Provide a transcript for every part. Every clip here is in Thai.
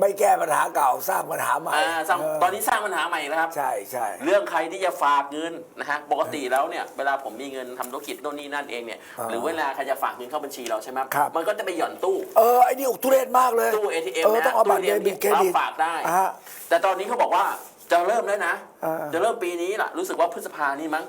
ไม่แก้ปัญหาเก่าสร้างปัญหาใหม่อ่าสร้างเตอนนี้สร้างปัญหาใหม่แล้วครับ ใช่ใช่เรื่องใครที่จะฝากเงินนะฮะปกติแล้วเนี่ยเวลาผมมีเงินทำธุรกิจโน่นนี่นั่นเองเนี่ยอ่าหรือเวลาใครจะฝากเงินเข้าบัญชีเราใช่ไหมครับมันก็จะไปหย่อนตู้ เออไอ้นี่อุกทุเรศมากเลยตู้ ATM เออนะต้องเอาบัตรตู้เดบิตเครดิตรับฝากได้ อ่าฮะแต่ตอนนี้เขาบอกว่าจะเริ่มแล้วนะ อ่า จะเริ่มปีนี้ล่ะ รู้สึกว่าพฤษภานี่มั้ง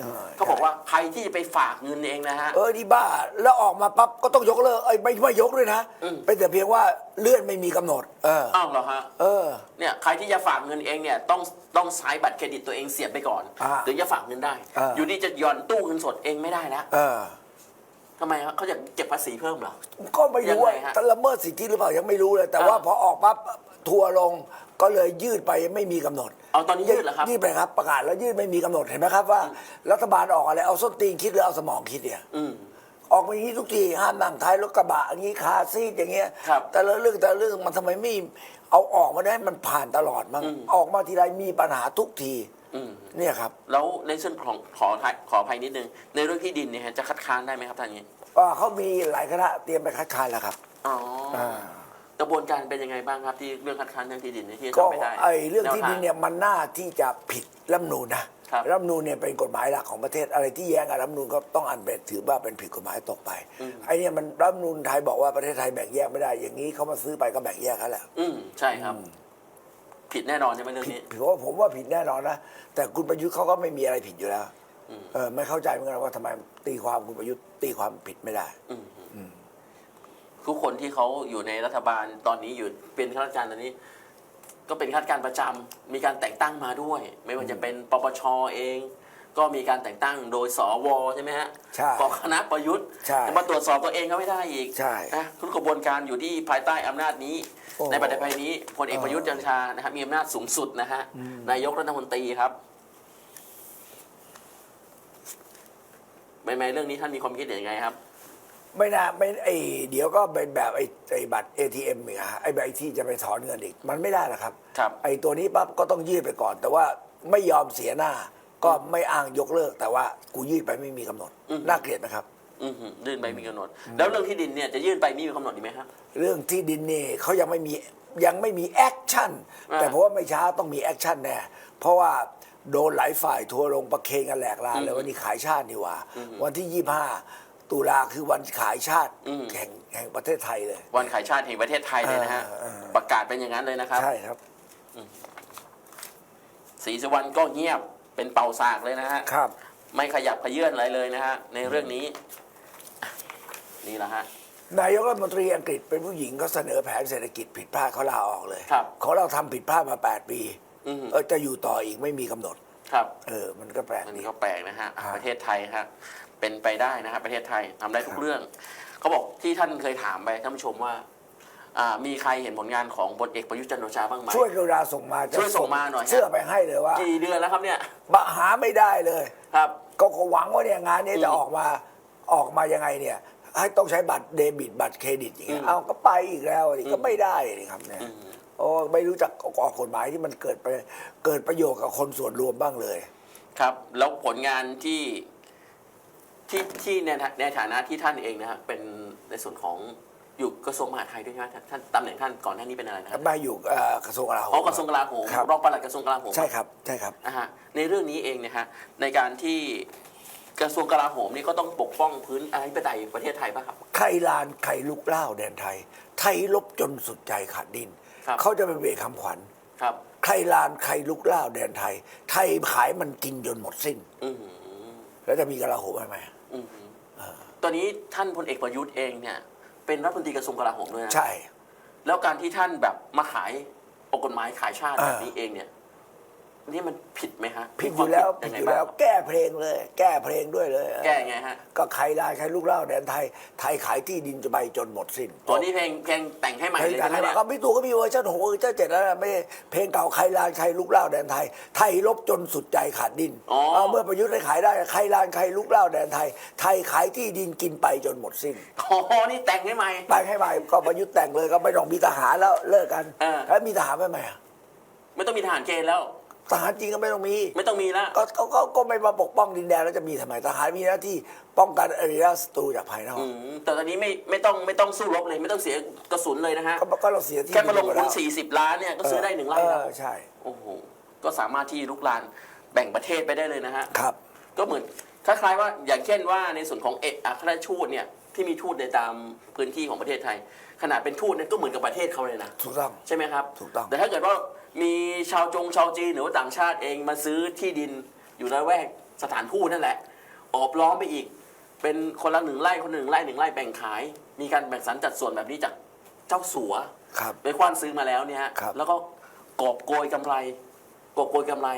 เออเขาบอกว่าใครที่จะไปฝากเงินเองนะฮะ เออดีบ้า แล้วออกมาปั๊บก็ต้องยกเลิกเอ้ยไม่ไม่ยกด้วยนะ อืม เป็นแต่เพียงว่าเลื่อนไม่มีกำหนด เออ อ้าวเหรอฮะ เออ เนี่ยใครที่จะฝากเงินเองเนี่ยต้องต้องใช้บัตรเครดิตตัวเองเสียบไปก่อนอ่าถึงจะฝากเงินได้ อ่า อยู่ดีจะหย่อนตู้เงินสดเองไม่ได้แล้วเออ ทำไมครับเขาจะเก็บภาษีเพิ่มเหรอ ก็ไม่รู้ว่ายังไงฮะถ้าละเมิดสิทธิหรือเปล่ายังไม่รู้เลย แต่อ่าว่า พอออกปั๊บทัวร์ลง ก็เลยยืดไปไม่มีกำหนดเอาตอนนี้ยืดเหรอครับ ยืดไปครับประกาศแล้วยืดไม่มีกำหนดเห็นไหมครับว่า รัฐบาลออกอะไรเอาส้นตีนคิดหรือเอาสมองคิดเนี่ย อืม ออกมาอย่างนี้ทุกทีห้ามนั่งท้ายรถกระบะอย่างนี้คาซีดอย่างเงี้ยครับแต่ละเรื่องแต่ละเรื่องมันทำไมไม่เอาออกมาได้มันผ่านตลอดมั้งอืม ออกมาทีไรมีปัญหาทุกทีอืม เนี่ยครับแล้วในส่วนของขออภัยขออภัยนิดนึง ในเรื่องที่ดินเนี่ยฮะจะคัดค้านได้ไหมครับท่านนี้ ว่าเขามีหลายคณะเตรียมไปคัดค้านแล้วครับอ๋ออ่า กระบวนการเป็นยังไงบ้างครับที่เรื่องคัดค้านเรื่องที่ดินเนี่ยที่จะก็ทำไม่ได้ไอ้เรื่องที่ดินแวทาเนี่ยมันน่าที่จะผิดรัฐธรรมนูญนะครับ รัฐธรรมนูญเนี่ยเป็นกฎหมายหลักของประเทศอะไรที่แย้งกับรัฐธรรมนูญก็ต้องอันเป็นถือว่าเป็นผิดกฎหมายตกไปอืมไอ้เนี่ยมันรัฐธรรมนูญไทยบอกว่าประเทศไทยแบ่งแยกไม่ได้ อย่างนี้เขามาซื้อไปก็แบ่งแยกกันแหละ อืมใช่ครับ ผิดแน่นอนใช่ไหมเรื่องนี้ ผิดผมว่าผมว่าผิดแน่นอนนะ แต่คุณประยุทธ์เขาก็ไม่มีอะไรผิดอยู่แล้วอืมเออไม่เข้าใจเหมือนกันว่าทำไมตีความคุณประยุทธ์ตีความผิดไม่ได้ อืม ทุกคนที่เขาอยู่ในรัฐบาลตอนนี้อยู่เป็นข้าราชการตอนนี้ ก็เป็นข้าราชการประจำมีการแต่งตั้งมาด้วย ไม่ว่าจะเป็นปปชเอง ก็มีการแต่งตั้งโดยสวใช่ไหมฮะใช่ของคณะประยุทธ์ใช่จะมาตรวจสอบตัวเองก็ไม่ได้อีกใช่นะทุกกระบวนการอยู่ที่ภายใต้อำนาจนี้ โอ้ ในประเทศไทยนี้พลเอกประยุทธ์จันทร์โอชานะครับมีอำนาจสูงสุดนะฮะนายกรัฐมนตรีครับไม่ไม่เรื่องนี้ท่านมีความคิดเห็นยังไงครับ ไม่น่าไม่ไอเดี๋ยวก็เป็นแบบไอไอบัตร ATM อีกอะไอใบที่จะไปถอนเงินอีก มันไม่ได้หรอกครับ ครับ ไอตัวนี้ปั๊บก็ต้องยืดไปก่อน แต่ว่าไม่ยอมเสียหน้า ก็ไม่อ้างยกเลิก แต่ว่ากูยืดไปไม่มีกำหนดอืมน่าเกลียดนะครับ อือหือยื่นไปมีกำหนด แล้วเรื่องที่ดินเนี่ยจะยื่นไปมีกำหนดดีไหมครับ เรื่องที่ดินนี่เขายังไม่มียังไม่มีแอคชั่นอ่า แต่เพราะว่าไม่ช้าต้องมีแอคชั่นแน่เพราะว่าโดนหลายฝ่ายทัวร์ลงประเคนกันแหลกลานเลยวันนี้ขายชาตินี่หว่า วันที่ยี่ห้า ตุลาคือวันขายชาติแห่งแห่งประเทศไทยเลย วันขายชาติแห่งประเทศไทยเลยนะฮะ อ่าอ่า ประกาศเป็นอย่างนั้นเลยนะครับ ใช่ครับสีสุวรรณก็เงียบเป็นเป่าสากเลยนะฮะ ครับ ไม่ขยับขยื่นอะไรเลยนะฮะ ในเรื่องนี้ นี่แหละฮะ นายกรัฐมนตรีอังกฤษเป็นผู้หญิงเขาเสนอแผนเศรษฐกิจผิดพลาดเขาลาออกเลยครับ ของเราทำผิดพลาดมา 8 ปีอือหือเออจะอยู่ต่ออีกไม่มีกำหนด ครับ เออ มันก็แปลกอันดีนี้ก็แปลกนะฮะ ครับ ประเทศไทยฮะ เป็นไปได้นะฮะประเทศไทยทำได้ทุคกรับเรื่อง เขาบอกที่ท่านเคยถามไปท่านผู้ชมว่าอ่ามีใครเห็นผลงานของพลเอกประยุทธ์จันทร์โอชาบ้างไหมช่วยกรุณาส่งมาจะช่วยส่งมาหน่อยฮะเสื้อไปให้เลยว่ากี่เดือนแล้วครับเนี่ยบหาไม่ได้เลยครับ ก็ก็หวังว่าเนี่ยงานเนี้อืมจะออกมาออกมายังไงเนี่ยให้ต้องใช้บัตรเดบิตบัตรเครดิตอย่างเงี้อืยมเอาก็ไปอีกแล้วนี่อืมก็ไม่ได้นี่ครับเนี่ยอืมโอ้ไม่รู้จักออกกฎหมายที่มันเกิดไปเกิดประโยชน์กับคนส่วนรวมบ้างเลย ครับ แล้วผลงานที่ ที่ที่ในในฐานะที่ท่านเองนะฮะเป็นในส่วนของอยู่กระทรวงมหาดไทยด้วยใช่ไหมท่านท่านตำแหน่งท่านก่อนหน้านี้เป็นอะไรนะครับมาอยู่เอ่อกระทรวงกลาโหมอ๋อกระทรวงกลาโหมครับรองปลัดกระทรวงกลาโหมใช่ครับใช่ครับ นะฮะในเรื่องนี้เองเนะฮะในการที่กระทรวงกลาโหมนี่ก็ต้องปกป้องพื้นอธิปไตยประเทศไทยป่ะครับ ใครลานใครลุกเล่าแดนไทย ไทยลบจนสุดใจขาดดิน ครับ เขาจะเป็นเบรกคำขวัญ ครับ ใครลานใครลุกเล่าแดนไทย ไทยขายมันกินจนหมดสิ้น อือหือแล้วจะมีกระลาโหมไหมอือหือ ตอนนี้ท่านพลเอกประยุทธ์เองเนี่ย เป็นรัฐมนตรีกระทรวงกลาโหมด้วยนะใช่ แล้วการที่ท่านแบบมาขายออกกฎหมายขายชาติอ่าแบบนี้เองเนี่ย นี่มันผิดไหมฮะผิดอยู่แล้วมีผิดคอวามยู่แล้วยังไงบ้างแก้เพลงเลย แก้เพลงด้วยเลย แก้ไงฮะ ก็ใครลานใครลุกเล่าแดนไทย ไทยขายที่ดินจะไปจนหมดสิ้นตัวนี้เพลงเพลงแต่งให้ใหม่เพลงเลยแต่ใช่ไหมให้เนี่ยก็พี่ตู่ก็มีเวอร์ชันหกเวอร์ชันเจ็ดแล้วนะไม่ใช่เพลงเก่าใครลานใครลุกเล่าแดนไทย ไทยลบจนสุดใจขาดดินอ๋อเอาเมื่อประยุทธ์ได้ขายได้ใครลานใครลุกเล่าแดนไทย ไทยขายที่ดินกินไปจนหมดสิ้นอ๋อนี่แต่งให้ใหม่แต่งให้ใหม่ก็ประยุทธ์แต่งเลยก็ไม่ต้องมีทหารแล้วเลิกกันเออแล้วมีทหารไหมไหมอะไม่ต้องมีทหารเกณฑ์แล้ว ทหารจริงก็ไม่ต้องมีไม่ต้องมีแล้วก็ก็ก็ก็ไม่มาปกป้องดินแดนแล้วจะมีทำไมทหารมีหน้าที่ป้องกันอริยศัตรูจากภายนอกอืมแต่ตอนนี้ไม่ไม่ต้องไม่ต้องสู้รบเลย ไม่ต้องเสียกระสุนเลยนะฮะก็ก็เราเสียที่แค่มาลงดิทุนไปแล้วสี่สิบล้านเนี่ยก็ซื้อได้หนึ่งไร่เอแล้วอใช่โอ้โหก็สามารถที่ลุกลานแบ่งประเทศไปได้เลยนะฮะครับ ก็เหมือนคล้ายๆว่าอย่างเช่นว่าในส่วนของเอกอัครราชทูตเนี่ยที่มีทูตในตามพื้นที่ของประเทศไทย ขนาดเป็นทูตเนี่ยก็เหมือนกับประเทศเขาเลยนะถูกต้องใช่ไหมครับถูกต้องแต่ถ้าเกิดว่า มีชาวจงชาวจีนหรือว่าต่างชาติเองมาซื้อที่ดินอยู่ในแวกสถานทูตนั่นแหละออบล้อมไปอีก เป็นคนละหนึ่งไร่คนหนึ่งไร่หนึ่งไร่แบ่งขาย มีการแบ่งสรรจัดส่วนแบบนี้จากเจ้าสัวครับ ไปคว้านซื้อมาแล้วเนี่ยฮะครับ แล้วก็กอบโกยกำไร กอบโกยกำไร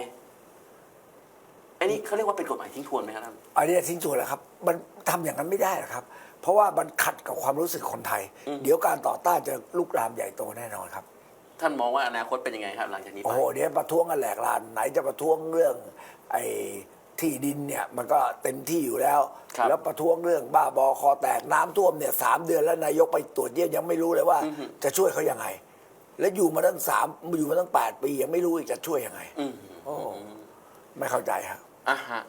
ไอ้นี่เขาเรียกว่าเป็นกฎหมายทิ้งทวนไหมครับท่าน อันนี้ทิ้งตัวแล้วครับ มันทำอย่างนั้นไม่ได้หรอกครับ เพราะว่ามันขัดกับความรู้สึกคนไทย เดี๋ยวการต่อต้านจะลุกลามใหญ่โตแน่นอนครับ ท่านมองว่าอนาคตเป็นยังไงครับ หลังจากนี้โอ้ไปโหเดี๋ยวประท้วงกันแหลกลานไหนจะประท้วงเรื่องไอ้ที่ดินเนี่ยมันก็เต็มที่อยู่แล้ว ครับ แล้วประท้วงเรื่องบ้าบอคอแตกน้ำท่วมเนี่ยสามเดือนแล้วนายกไปตรวจเยี่ยมยังไม่รู้เลยว่า จะช่วยเขายังไง แล้วอยู่มาตั้งสามอยู่มาตั้งแปดปียังไม่รู้อีกจะช่วยยังไง อืมโอ้ไม่เข้าใจครับอะฮะ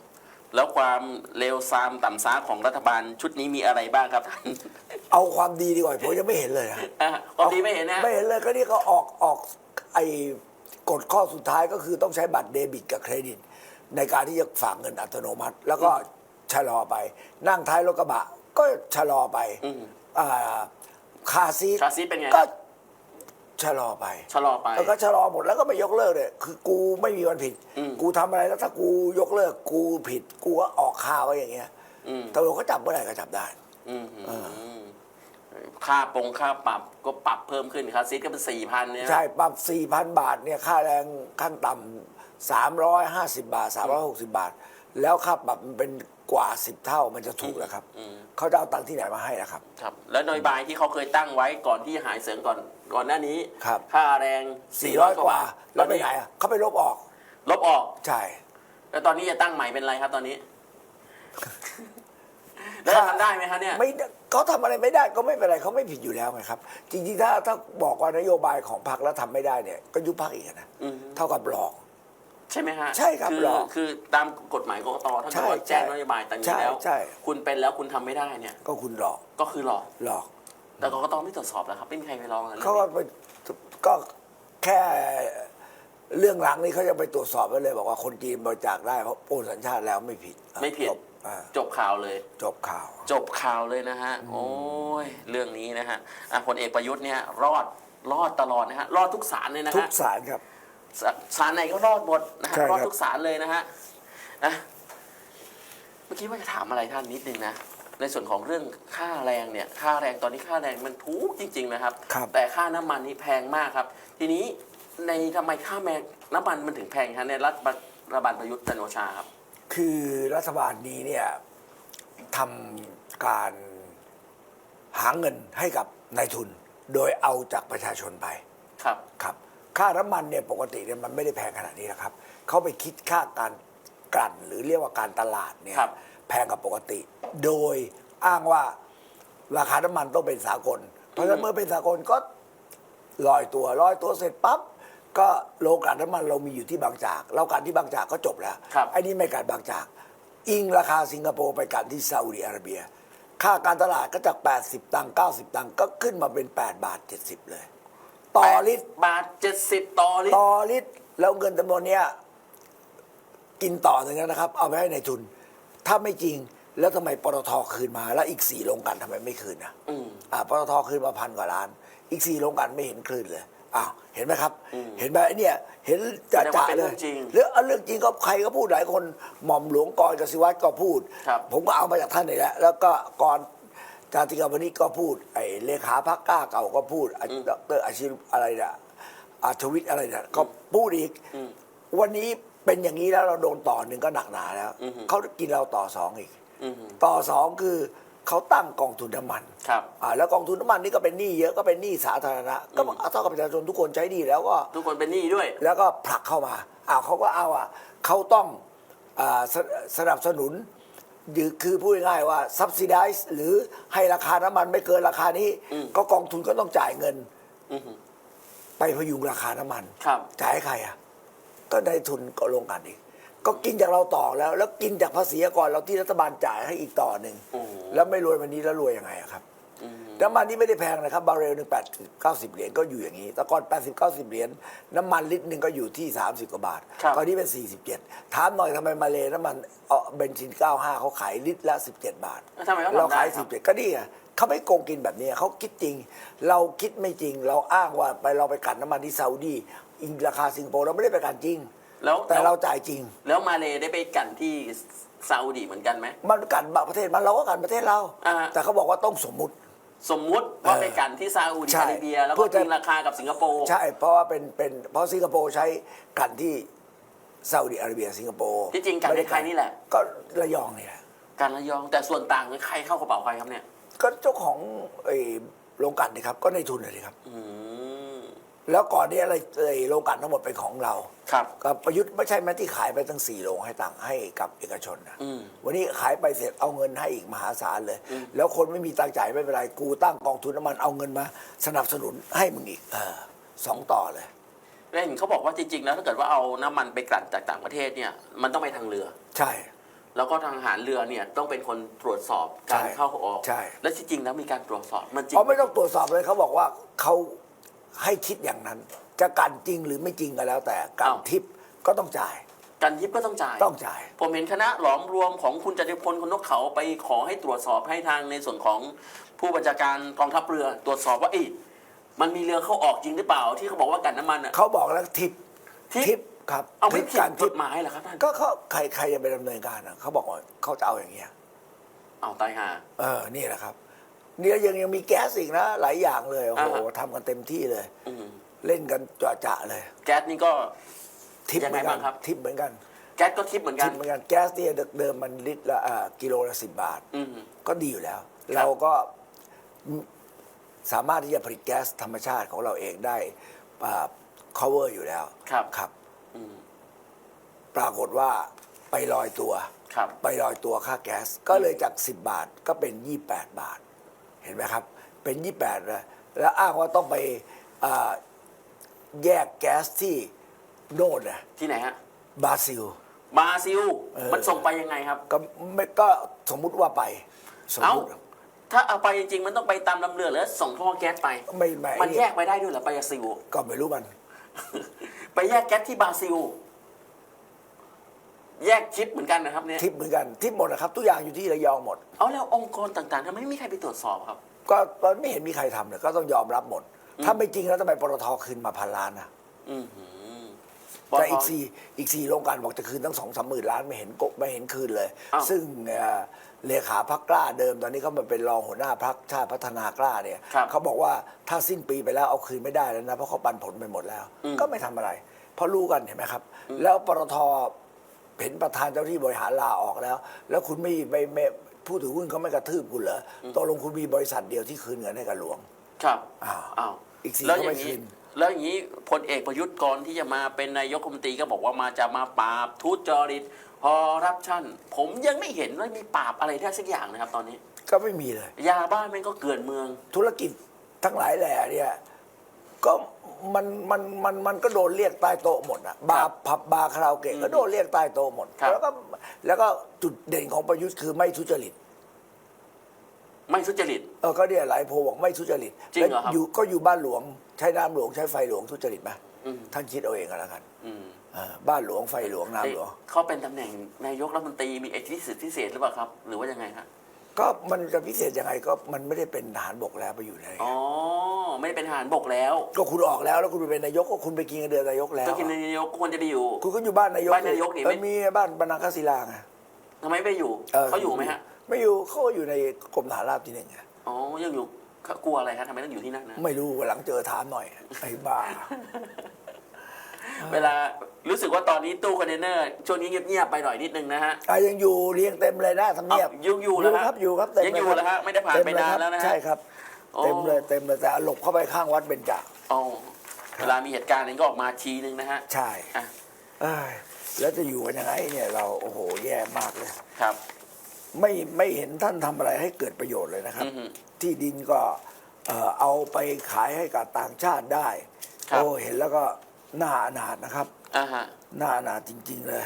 แล้วความเลวทรามต่ำซ้าของรัฐบาลชุดนี้มีอะไรบ้างครับท่านเอาความดีดีกว่าผมยังไม่เห็นเลยนะอะความดีไม่เห็นนะไม่เห็นเลยก็นี่ก็ออกออกไอ้กฎข้อสุดท้ายก็คือต้องใช้บัตรเดบิตกับเครดิต ในการที่จะฝากเงินอัตโนมัติ แล้วก็ชะลอไป นั่งท้ายรถกระบะ ก็ชะลอไปอืมอ่าคาร์ซีท คาร์ซีทเป็นไงก็ ชะลอไปชะลอไป แล้วก็ชะลอหมดแล้วก็ไม่ยกเลิกเลยคือกูไม่มีวันผิด อืม กูทำอะไรแล้วถ้ากูยกเลิกกูผิด กูก็ออกข่าวไว้อย่างเงี้ยอืมตำรวจก็จับเมื่อไหร่ก็จับได้ อืมอืมค่าปรงค่าปรับก็ปรับเพิ่มขึ้นคาร์ซีทก็เป็นสี่พันเนี่ย ใช่ปรับ 4,000 บาทเนี่ยค่าแรงขั้นต่ำ350 บาท 360 บาท แล้วค่าปรับมันเป็น กว่า10เท่ามันจะถูกแล้วครับเขาจะเอาตังค์ที่ไหนมาให้นะครับ ครับ แล้วนโยบายที่เขาเคยตั้งไว้ก่อนที่หายเสียงก่อนก่อนหน้านี้ครับ ค่าแรง400 กว่า แล้วไปไหนอะเขาไปลบออก ลบออก ใช่ แล้วตอนนี้จะตั้งใหม่เป็นไรครับตอนนี้ แล้วจะทำได้ไหมครับเนี่ย ไม่ได้เขาทำอะไรไม่ได้ก็ไม่เป็นไรเขาไม่ผิดอยู่แล้วไงครับ จริงๆถ้าถ้าบอกว่านโยบายของพรรคแล้วทำไม่ได้เนี่ย ก็ยุบพรรคอีกนะอืม เท่ากับหลอก ใช่ไหมฮะใช่ครับคือหรอคือตามกฎหมายกกตถ้าเกิดว่าใช่แจ้งนโยบายต่างใช่นี้แล้วใช่ คุณเป็นแล้วคุณทำไม่ได้เนี่ย ก็คุณหลอกก็คือหลอก หลอก แต่กกตไม่ตรวจสอบแล้วครับ ไม่มีใครไปร้องเลยเขาก็ไปก็แค่เรื่องหลังนี้เขาจะไปตรวจสอบไว้เลย บอกว่าคนจีนบริจาคได้เพราะโอนสัญชาติแล้วไม่ผิดอะไม่ผิดจบอ่าจบข่าวเลย จบข่าว จบข่าวเลยนะฮะ โอ้ย เรื่องนี้นะฮะอะพลเอกประยุทธ์เนี่ยรอดรอดตลอดนะฮะ รอดทุกศาลเลยนะทุฮะกสารครับ ศาศาลไหนก็รอดหมดนะฮะใช่ครับ รอดทุกศาลเลยนะฮะนะเมื่อกี้ว่าจะถามอะไรท่านนิดนึงนะในส่วนของเรื่องค่าแรงเนี่ย ค่าแรงตอนนี้ค่าแรงมันถูกจริง ๆ นะครับ ครับ แต่ค่าน้ำมันนี่แพงมากครับ ทีนี้ในทำไมค่าแมงน้ำมันมันถึงแพงฮะในรัฐบาลรัฐบาลประยุทธ์จันทร์โอชาครับ คือรัฐบาลนี้เนี่ยทำการหาเงินให้กับนายทุน โดยเอาจากประชาชนไปครับ ครับ ค่าน้ำมันเนี่ยปกติเนี่ยมันไม่ได้แพงขนาดนี้นะครับเขาไปคิดค่าการกลั่นหรือเรียกว่าการตลาดเนี่ยครับแพงกว่าปกติ โดยอ้างว่าราคาน้ำมันต้องเป็นสากล เพราะฉะนั้นเมื่อเป็นสากลก็ลอยตัวลอยตัวเสร็จปั๊บก็โรงกลั่นน้ำมันเรามีอยู่ที่บางจาก เรากลั่นที่บางจากก็จบแล้วครับ ไอ้นี่ไม่กลั่นบางจาก อิงราคาสิงคโปร์ไปกลั่นที่ซาอุดิอาระเบีย ค่าการตลาดก็จาก 80 ตังค์90 ตังค์ก็ขึ้นมาเป็น 8 บาท 70 เลย ต่อลิตร บาทเจ็ดสิบต่อลิตรต่อลิตรแล้วเงินจำนวนเนี้ยกินต่อหนึ่งนะครับ เอาไปให้ในายทุน ถ้าไม่จริงแล้วทำไมปตทคืนมา แล้วอีกสี่โรงกลันทำไมไม่คืนอะอืม อ่าปตทคืนมาพันกว่าล้าน อีกสี่โรงกลันไม่เห็นคืนเลยอ้าวเห็นไหมครับ เห็นไหมไอ้เนี่ยเห็นจะแสดงจ่าว่าเป็นเลเรื่ยองจริงเรื่องเรื่องจริงก็ใครก็พูดหลายคนหม่อมหลวงกรกสิวัตรก็พูด ครับ ผมก็เอามาจากท่านนี่แหละแล้วก็ก่อน จาติกาวนิชก็พูด ไอ้เลขาพักกล้าเก่าก็พูดไอ้ดรอาชีพอะไรเนี่ยอาชวิทย์อะไรเนี่ยก็พูดอีก วันนี้เป็นอย่างนี้แล้วเราโดนต่อหนึ่งก็หนักหนาแล้วอือฮึเขากินเราต่อสองอีกอืมต่อสองคือเขาตั้งกองทุนน้ำมันครับ อ่าแล้วกองทุนน้ำมันนี่ก็เป็นหนี้เยอะก็เป็นหนี้สาธารณะ ก็เท่ากับประชาชนทุกคนใช้หนี้แล้วก็ ทุกคนเป็นหนี้ด้วย แล้วก็ผลักเข้ามาอ้าวเขาก็เอาอะเขาต้องอาสสนับสนุนหรือ คือพูดง่ายๆว่า subsidize หรือให้ราคาน้ำมันไม่เกินราคานี้ อืม ก็กองทุนก็ต้องจ่ายเงิน อือหือ ไปพยุงราคาน้ำมัน ครับ จ่ายให้ใครอะ ก็ได้ทุนก็ลงกันอีก ก็กินจากเราต่อแล้ว แล้วกินจากภาษีก่อนเราที่รัฐบาลจ่ายให้อีกต่อหนึ่ง โอ้โห แล้วไม่รวยวันนี้แล้วรวยยังไงอะครับอืม น้ำมันนี่ไม่ได้แพงนะครับ บาร์เรลหนึ่งแปดเก้าสิบเหรียญก็อยู่อย่างนี้แต่ก่อนแปดสิบเก้าสิบเหรียญน้ำมันลิตรหนึ่งก็อยู่ที่สามสิบกว่าบาท ครับ ตอนนี้เป็นสี่สิบเจ็ดถามหน่อยทำไมมาเลน้ำมันเออเบนซินเก้าห้าเขาขายลิตรละสิบเจ็ดบาท แล้วทำไมเขาเราทำได้ขายคสิรับบ เจ็ดก็นี่ไงเขาไม่โกงกินแบบนี้เขาคิดจริง เราคิดไม่จริง เราอ้างว่าไปเราไปกันน้ำมันที่ซาอุดีอิงราคาสิงคโปร์เราไม่ได้ไปกันจริงแล้ว แต่เราจ่ายจริง แล้วมาเลได้ไปกันที่ซาอุดีเหมือนกันไหม มันกันประเทศมันเราก็กันประเทศเรา อ่า แต่เขาบอกว่าต้องสมมุติ สมมุติว่าเออไปกันที่ซาอุดีใช่อาระเบีย แล้วเพื่ก็อจะตีราคากับสิงคโปร์ใช่เพราะว่าเป็นเป็นเพราะสิงคโปร์ใช้กันที่ซาอุดิอาระเบียสิงคโปร์ที่จริงกันไม่ในได้ไทยนี่แหละ ก็ระยองนี่แหละการระยองแต่ส่วนต่างคือใครเข้ากระเป๋าใครครับเนี่ย ก็เจ้าของไอ้โรงกลั่นนี่ครับก็ในทุนเลยครับอืม แล้วก่อนนี้อะไรไอ้โรงกลั่นทั้งหมดเป็นของเราครับ กับประยุทธ์ไม่ใช่ไหมที่ขายไปตั้งสี่โรงให้ตังค์ให้กับเอกชนนะอืม วันนี้ขายไปเสร็จเอาเงินให้อีกมหาศาลเลย แล้วคนไม่มีตังค์จ่ายไม่เป็นไรกูตั้งกองทุนน้ำมันเอาเงินมา สนับสนุนให้มึงอีกเออสองต่อเลย แล้วเห็นเขาบอกว่าจริงๆแล้วถ้าเกิดว่าเอาน้ำมันไปกลั่นจากต่างประเทศเนี่ยมันต้องไปทางเรือ ใช่ แล้วก็ทางทหารเรือเนี่ยต้องเป็นคนตรวจสอบการใช่เข้าออก ใช่ แล้วที่จริงแล้วมีการตรวจสอบมันจริง เขาไม่ต้องตรวจสอบเลยเขาบอกว่าเขา ให้คิดอย่างนั้น จะกันจริงหรือไม่จริงก็แล้วแต่การทิปก็ต้องจ่ายการยิบก็ต้องจ่าย ต้องจ่าย ผมเห็นคณะหลอมรวมของคุณจตุพลคนนกเขาไปขอให้ตรวจสอบให้ทางในส่วนของผู้บัญชาการกองทัพเรือตรวจสอบว่าอีมันมีเรือเข้าออกจริงหรือเปล่าที่เขาบอกว่ากันน้ำมันอะ เขาบอกแล้วทิปทิปทิปครับเอาไม่ทิปผิดการกทิปฎหมายเหรอครับท่านก็เขาใครใครจะไปดำเนินการอะเขาบอกว่าเขาจะเอาอย่างเงี้ย เอาตายห่า เออ นี่แหละครับ เนี่ยยังยังมีแก๊สอีกนะ หลายอย่างเลยโอ้โหอ่าฮะ ทำกันเต็มที่เลย อืมเล่นกันจ่อจะเลย แก๊สนี่ก็ ทิปยังเหไงมือนกับ้านงครับ ทิปเหมือนกันแก๊สก็ทิปเหมือนกัทิน ปเหมือนกันแก๊สเนี่ยเดิมมันลิตรละอ่ากิโลละสิบบาท อืม ก็ดีอยู่แล้ว เราก็สามารถที่จะผลิตแก๊สธรรมชาติของเราเองได้อ่า cover อยู่แล้วครับ ครับ อืมปรากฏว่าไปลอยตัว ครับ ไปลอยตัวค่าแก๊สก็เลยจาก 10 บาทก็เป็น 28 บาท เห็นไหมครับ เป็น 28นะแล้วอ้างว่าต้องไปอ่าแยกแก๊สที่โน่นนะที่ไหนฮะบราซิล บราซิลเออมันส่งไปยังไงครับ ก็ไม่ก็สมมุติว่าไปสมเอ้ามุติถ้าเอาไปจริงๆ มันต้องไปตามลำเรือแล้วส่งท่อแก๊สไป ไม่ไม่มันแยกไปได้ด้วยเหรอไปบราซิล ก็ไม่รู้มัน ไปแยกแก๊สที่บราซิล แยกชิปเหมือนกันนะครับเนี่ยทิปเหมือนกันทิปหมดนะครับทุกอย่างอยู่ที่ระยองหมด เอาแล้วองค์กรต่างๆทำไมไม่มีใครไปตรวจสอบครับก็ตอนไม่เห็นมีใครทำเลยก็ต้องยอมรับหมด ถ้าไม่จริงแล้วทำไมปตทคืนมาพันล้านนะอือหือแต่อีกปตสี่อีกสี่โรงการบอกจะคืนตั้งสองสามหมื่นล้านไม่เห็นกบไม่เห็นคืนเลย อ้าว ซึ่งเอ่อเลขาพักกล้าเดิมตอนนี้เขามาเป็นรองหัวหน้าพักชาติพัฒนากล้าเนี่ยครับเขาบอกว่าถ้าสิ้นปีไปแล้วเอาคืนไม่ได้แล้วนะเพราะเขาปันผลไปหมดแล้วอืมก็ไม่ทำอะไร เพราะรู้กันเห็นไหมครับ แล้วปตท เห็นประธานเจ้าที่บริหารลาออกแล้ว แล้วคุณไม่ไม่ไม่ผู้ถือหุ้นเขาไม่กระทืบคุณเหรอตกลงคุณมีบริษัทเดียวที่คืนเงินให้กับหลวง ครับอ้าวอ้าวอีกสี่แล้วอก็ไม่ย่างคืนี้น แล้วอย่างนี้พลเอกประยุทธ์ก่อนที่จะมาเป็นนายกรัฐมนตรีก็บอกว่ามาจะมาปราบทุจริตพอรับชั่นผมยังไม่เห็นว่ามีปราบอะไรได้สักอย่างนะครับตอนนี้ ก็ไม่มีเลย ยาบ้านมันก็เกลื่อนเมือง ธุรกิจทั้งหลายแหล่เนี่ย ก็มันมันมันมันก็โดนเรียกใต้โต๊ะหมดอะบาร์ผับบาร์คาราโอเกะก็โดนเรียกใต้โต๊ะหมด ครับ แล้วก็แล้วก็จุดเด่นของประยุทธ์คือไม่ทุจริต ไม่ทุจริต เออก็เนี่ยหลายโพลบอกไม่ทุจริตจริงเหรอครับ แล้วอยู่ก็อยู่บ้านหลวง ใช้น้ำหลวงใช้ไฟหลวงทุจริตไหมอืมท่านคิดเอาเองก็แล้วกันอืมเออบ้านหลวงไฟหลวงน้ำหลวง เขาเป็นตำแหน่งนายกรัฐมนตรีมีเอกสิทธิ์พิเศษหรือเปล่าครับ หรือว่ายังไงครับก็มันจะพิเศษยังไงก็มันไม่ได้เป็นทหารบกแล้วไปอยู่ในอ๋อ ไม่ได้เป็นทหารบกแล้วก็คุณออกแล้วแล้วคุณไปเป็นนายกก็คุณไปกินเงินเดือนนายกแล้วก็กินนายกควรจะไปอยู่ คุณก็อยู่บ้านนายกบ้านนายกนี่เอไม่อมีบ้านบรรณาคศิลาไงทำไมไม่อยู่เขาอยู่ไหมฮะไม่อยู่เขาก็อยู่ในกรมทหารราบที่หนึ่งไงอ๋อยังอยู่เขากลัวอะไรครับทำไมต้องอยู่ที่นั่นนะ ไม่รู้วันหลังเจอถามหน่อยไอ้บ้า เวลารู้สึกว่าตอนนี้ตู้คอนเทนเนอร์ช่วงนี้เงียบๆไปหน่อยนิดนึงนะฮะอะยังอยู่เรียงเต็มเลยนะทำเนียบอ้าวยังอยู่เหรอฮะครับอยู่ครับเต็มยังอยู่คเหรอฮะไม่ได้ผ่านไปเต็มเยนานครับแล้วนะฮะ ใช่ครับโอ้ เต็มเลยเต็มเลยแต่หลบเข้าไปข้างวัดเบญจอ๋อเวลามีเหตุการณ์นึงก็ออกมาทีนึงนะฮะ ใช่อะ เอ้ยแล้วจะอยู่กันยังไงเนี่ยเราโอ้โหแย่มากเลย ครับ ไม่ไม่เห็นท่านทำอะไรให้เกิดประโยชน์เลยนะครับ อือฮึที่ดินก็เอ่อเอาไปขายให้กับต่างชาติได้ครับ โอ้เห็นแล้วก็หน้าอนาถนะครับ อ่าฮะหน้าอนาถจริง ๆ เลย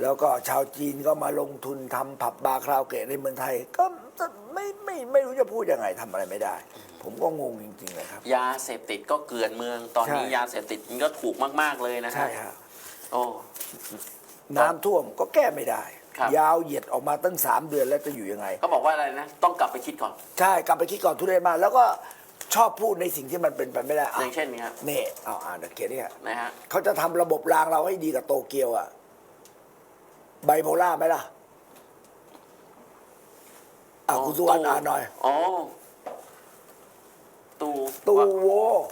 แล้วก็ชาวจีนก็มาลงทุนทำผับบาร์คาราโอเกะในเมืองไทย ก็ ไม่ไม่ไม่รู้จะพูดยังไงทำอะไรไม่ได้ ผมก็งงจริงๆเลยครับ ยาเสพติดก็เกลื่อนเมือง ตอนนี้ใช่ ยาเสพติดมันก็ถูกมาก ๆ เลยนะฮะใช่ฮะโอ้ น้ำท่วมก็แก้ไม่ได้ ครับ ยาวเหยียดออกมาตั้งสามเดือนแล้วจะอยู่ยังไงเขาบอกว่าอะไรนะ ต้องกลับไปคิดก่อน ใช่กลับไปคิดก่อนทุเรศมากแล้วก็ชอบพูดในสิ่งที่มันเป็นไปไม่ได้ออะย่างเช่นนี้ครับนี่เอาอ่านเขียนนี่นะฮะ เขาจะทำระบบรางเราให้ดีกับโตเกียวอะไบโพล่าไหมล่ะ อะคุณสุวรรณอ่านหน่อย อ๋อ ตูตูโว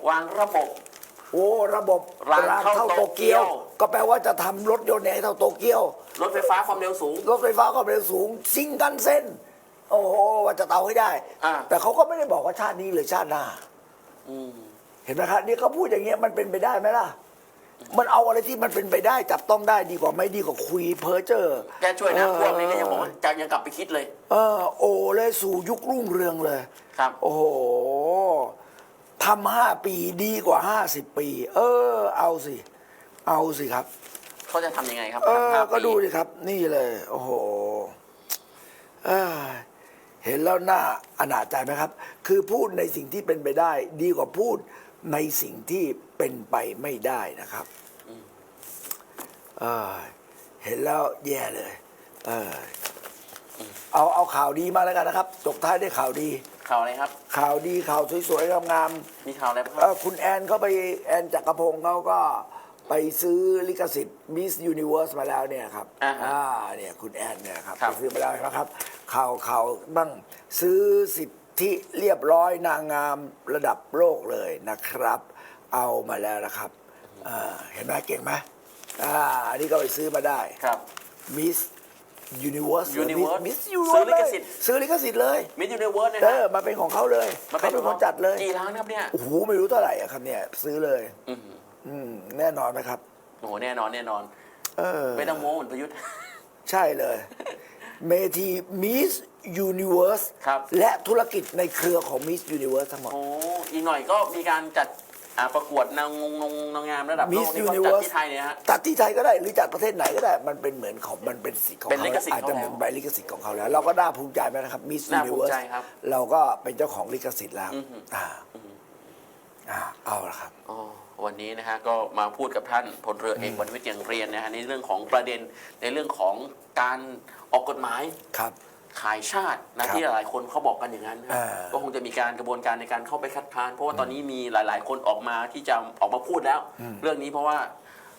วางระบบ โอ้ระบบรางเข้าโตเกียว ก็แปลว่าจะทำรถยนต์ให้เท่าโตเกียว รถไฟฟ้าความเร็วสูง รถไฟฟ้าความเร็วสูงซิงกันเส้น โอ้โหว่าจะเตาให้ได้ อ่า แต่เขาก็ไม่ได้บอกว่าชาตินี้หรือชาติหน้า อืม เห็นไหมครับนี่เขาพูดอย่างเงี้ยมันเป็นไปได้ไหมล่ะ มันเอาอะไรที่มันเป็นไปได้จับต้องได้ดีกว่าไม่ดีกว่าคุยเพ้อเจ้อแกช่วยน้ำท่วมนี่ก็ยังบอกว่าจะยังกลับไปคิดเลย เออ โอเลยสู่ยุครุ่งเรืองเลย ครับ โอ้โหทำห้าปีดีกว่าห้าสิบปี เออ เอาสิ เอาสิครับ เขาจะทำยังไงครับเอทำอห้าก็ปีดูดิครับ นี่เลย โอ้โหเอ้ยเห็นแล้วน่าอนาจใจไหมครับ คือพูดในสิ่งที่เป็นไปได้ ดีกว่าพูด ในสิ่งที่เป็นไปไม่ได้นะครับเออเห็นแล้วแย่เลยเออเอาเอาข่าวดีมาแล้วกันนะครับจบท้ายด้วยข่าวดี ข่าวอะไรครับ ข่าวดีข่าวสวยๆงามมีข่าวอะไรบ้างคๆเอ่รับอคุณแอนเขาไปแอนจักรพงศ์เขาก็ไปซื้อลิขสิทธิ์มิสยูนิเว r ร์สมาแล้วเนี่ยครับอ่าฮะอ่าเนี่ยคุณแอนเนี่ยครับครับไปซื้อมาแล้วนะครับข่าวข่าวบ้างซื้อสิ ทธิเรียบร้อยนางงามระดับโลกเลยนะครับ เอามาแล้วนะครับอ่าเห็นไหมเก่งไหมอ่าอันนี้ก็ไปซื้อมาได้ครับ มิสยูนิเว r ร์ส Universe มิสยูซื้อลิขสิทธิ์ ซื้อลิขสิทธิ์เลยมิดยูนิเวิร์สนะเอฮะอมาเป็นของเขาเลยมันเขาเป็นคนจัดเลยกี่ล้านครับเนี่ยโอ้โหไม่รู้เท่าไหร่อะครับเนี่ยซื้อเลย อืมอืมแน่นอนไหมครับ โอ้โหแน่นอนแน่นอน เออไม่ต้องโม้เหมือนประยุทธ์ ใช่เลย เมทีมิสยูนิเวิร์สครับ และธุรกิจในเครือของมิสยูนิเวิร์สทั้งหมด โอ้อีกหน่อยก็มีการจัดอ่าประกวดนางงงนงนางงามระดับโล Miss กนี่ก็จัด Universe ที่ไทยเนี่ยฮะ จัดที่ไทยก็ได้หรือจัดประเทศไหนก็ได้ มันเป็นเหมือนของมันเป็นสิทธิ์ของเป็นเขาลิขสิทธิ์อาจจะเขาเหแล้วมือนใบลิขสิทธิ์ของเขาแล้ว เราก็น่าภูมิใจไหมนะครับมิสยูน่านิภูเวิมิร์สใจครับ เราก็เป็นเจ้าของลิขสิทธิ์แล้วอือฮึอ่าอ่าเอาละครับ อ๋อ วันนี้นะฮะก็มาพูดกับท่านพลเรือเอกวันวิทย์ยังเรียนนะฮะในเรื่องของประเด็นในเรื่องของการออกกฎหมายครับ ขายชาตินะครับที่หลายๆคนเขาบอกกันอย่างนั้นนะอ่าก็คงจะมีการกระบวนการในการเข้าไปคัดค้าน เพราะว่าตอนนี้มีหลาย ๆ คนออกมาที่จะออกมาพูดแล้ว เรื่องนี้เพราะว่า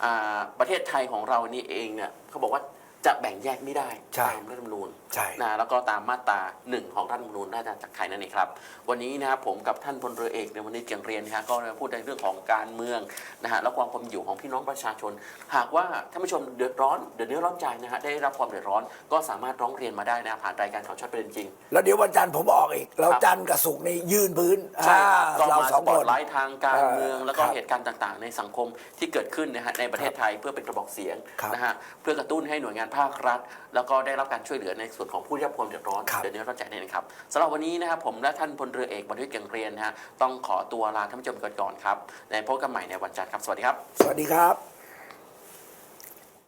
อ่าประเทศไทยของเรานี่เองเนี่ยเขาบอกว่า จะแบ่งแยกไม่ได้ใช่ตามรัฐธรรมนูญใช่นะแล้วก็ตามมาตราหนึ่งของรัฐธรรมนูญน่าจะจากไทยนั่นเองครับ วันนี้นะครับผมกับท่านพลเรือเอกในวันนี้เกียงเรียนนะฮะก็มาพูดในเรื่องของการเมืองนะฮะและความความอยู่ของพี่น้องประชาชน หากว่าท่านผู้ชมเดือดร้อนเดือดเนื้อร้อนใจนะฮะได้รับความเดือดร้อนก็สามารถร้องเรียนมาได้นะผ่านรายการข่าวชัดประเด็นจริง แล้วเดี๋ยววันจันทร์ผมออกอีกเราครับจันทร์กับศุกร์นี่ยืนพื้นใช่อ่าก็เรามาสสองปอคตนไลท์ทางการเมืองเออแล้วก็ครับเหตุการณ์ต่างๆ ในสังคมที่เกิดขึ้นนะฮะในประเทศไทยเพื่อเป็นกระบอกเสียงครับนะฮะเพื่อกระตุ้นให้หน่วยงานภาครัฐ แล้วก็ได้รับการช่วยเหลือในส่วนของผู้ที่รับความเดือดร้อนครับเดือดร้อนใจนี่นะครับสำหรับวันนี้นะครับผมและท่านพลเรือเอกบรรทุกเกียงเรียนนะฮะต้องขอตัวลาท่านผู้ชมกันก่อนครับในพบกันใหม่ในวันจันทร์ครับสวัสดีครับ สวัสดีครับ